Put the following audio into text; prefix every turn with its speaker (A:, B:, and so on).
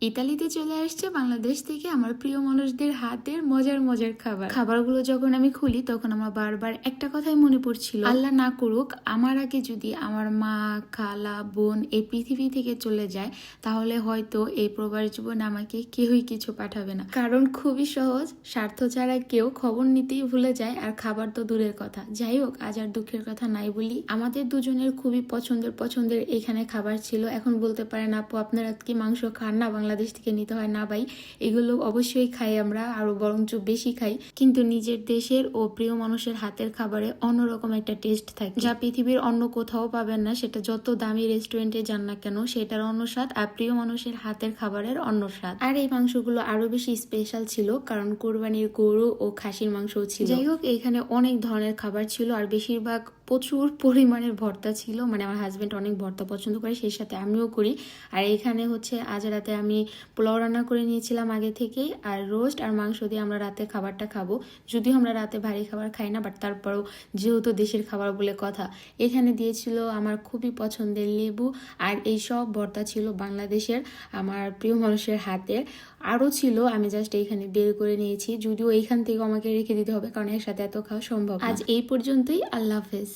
A: ইতালিতে চলে আসছে বাংলাদেশ থেকে আমার প্রিয় মানুষদের হাতের মজার মজার খাবার। খাবারগুলো যখন আমি খুলি, তখন আমার বারবার একটা কথাই মনে পড়ছিল, আল্লাহ না করুক, আমার আগে যদি আমার মা, খালা, বোন এই পৃথিবী থেকে চলে যায়, তাহলে হয়তো এই প্রবাস জীবনে আমাকে কেউই কিছু পাঠাবে না। কারণ খুবই সহজ, স্বার্থ ছাড়া কেউ খবর নিতেই ভুলে যায়, আর খাবার তো দূরের কথা। যাই হোক, আজ আর দুঃখের কথা নাই বলি। আমাদের দুজনের খুবই পছন্দের পছন্দের এখানে খাবার ছিল। এখন বলতে পারেন আপু, আপনারা কি মাংস খান না বাংলাদেশ থেকে নিতে হয় না ভাই। এগুলো অবশ্যই খাই আমরা, আরও বরঞ্চ বেশি খাই। কিন্তু নিজের দেশের ও প্রিয় মানুষের হাতের খাবারে অন্যরকম একটা টেস্ট থাকে। যা পৃথিবীর অন্য কোথাও পাবেন না, সেটা যত দামি রেস্টুরেন্টে যান না কেন, সেটার অন্য স্বাদ আর প্রিয় মানুষের হাতের খাবারের অন্য স্বাদ। আর এই মাংসগুলো আরও বেশি স্পেশাল ছিল, কারণ কোরবানির গরু ও খাসির মাংসও ছিল। যাই হোক, এখানে অনেক ধরনের খাবার ছিল, আর বেশিরভাগ প্রচুর পরিমাণের ভর্তা ছিল মানে আমার হাজব্যান্ড অনেক ভর্তা পছন্দ করে, সেই সাথে আমিও করি। আর এখানে হচ্ছে আজ রাতে আমি পোলাও রান্না করে নিয়েছিলাম আগে থেকেই, আর রোস্ট আর মাংস দিয়ে আমরা রাতে খাবারটা খাব। যদিও আমরা রাতে ভারী খাবার খাই না বাট তারপরেও যেহেতু দেশের খাবার বলে কথা, এখানে দিয়েছিল আমার খুবই পছন্দের লেবু, আর এই সব ভর্তা ছিল বাংলাদেশের, আমার প্রিয় মানুষের হাতের। আরও ছিল, আমি জাস্ট এইখানে বের করে নিয়েছি, যদিও এইখান থেকে আমাকে রেখে দিতে হবে, কারণ এর সাথে এত খাওয়া সম্ভব আজ এই পর্যন্তই, আল্লাহ হাফেজ।